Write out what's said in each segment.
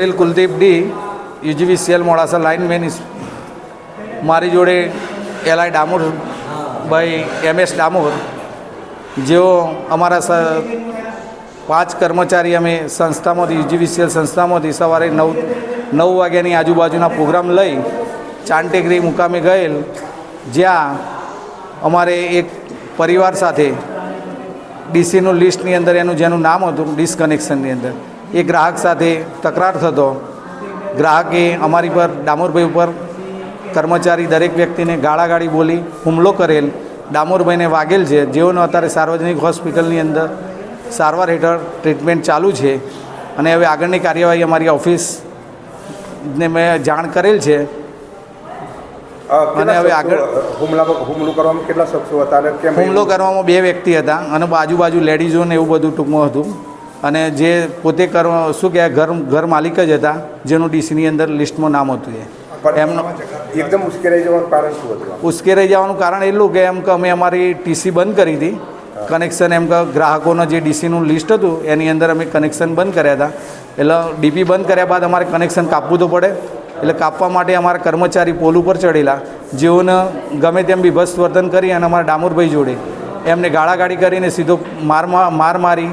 Patel, Kuldeep D UGVCL Modasa lineman is- મારી જોડે LI Damor ભાઈ એમ એસ ડામોર, જેઓ અમારા પાંચ કર્મચારી અમે સંસ્થામાંથી યુજીવીસીએલ સંસ્થામાંથી સવારે નવ નવ વાગ્યાની આજુબાજુના પ્રોગ્રામ લઈ ચાંટેગરી મુકામે ગયેલ, જ્યાં અમારે એક પરિવાર સાથે ડીસીનું લિસ્ટની અંદર એનું, જેનું નામ હતું, ડિસકનેક્શનની અંદર. એ ગ્રાહક સાથે તકરાર થતો. ગ્રાહકે અમારી પર ડામોરભાઈ ઉપર કર્મચારી દરેક વ્યક્તિને ગાળાગાળી બોલી હુમલો કરેલ. ડામોરભાઈને વાગેલ છે. જેઓનો અત્યારે સાર્વજનિક હોસ્પિટલની અંદર સારવાર હેઠળ ટ્રીટમેન્ટ ચાલુ છે અને હવે આગળની કાર્યવાહી અમારી ઓફિસને મેં જાણ કરેલ છે. અને હવે આગળ- હુમલો કરવામાં કેટલા શખ્સો હતા અને હુમલો કરવામાં બે વ્યક્તિ હતા અને બાજુ લેડીઝો ને એવું બધું ટૂંકમાં હતું. અને જે પોતે કર શું કહેવાય ઘર ઘર માલિક જ હતા જેનું ડીસીની અંદર લિસ્ટમાં નામ હતું એ. એમનો એકદમ ઉશ્કેરાઈ જવાનું કારણ શું હતું ઉશ્કેરાઈ જવાનું કારણ એટલું કે એમ કે અમે અમારી ટીસી બંધ કરી હતી. કનેક્શન એમ કે ગ્રાહકોનો જે ડીસીનું લિસ્ટ હતું એની અંદર અમે કનેક્શન બંધ કર્યા હતા. એટલે ડીપી બંધ કર્યા બાદ અમારે કનેક્શન કાપવું તો પડે. એટલે કાપવા માટે અમારા કર્મચારી પોલ ઉપર ચડેલા જેઓને ગમે તેમ બીભત્સ વર્તન કરી અને અમારા ડામોરભાઈ જોડે એમને ગાળાગાળી કરીને સીધો માર માર મારી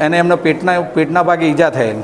અને એમના પેટના પેટના ભાગે ઈજા થયેલ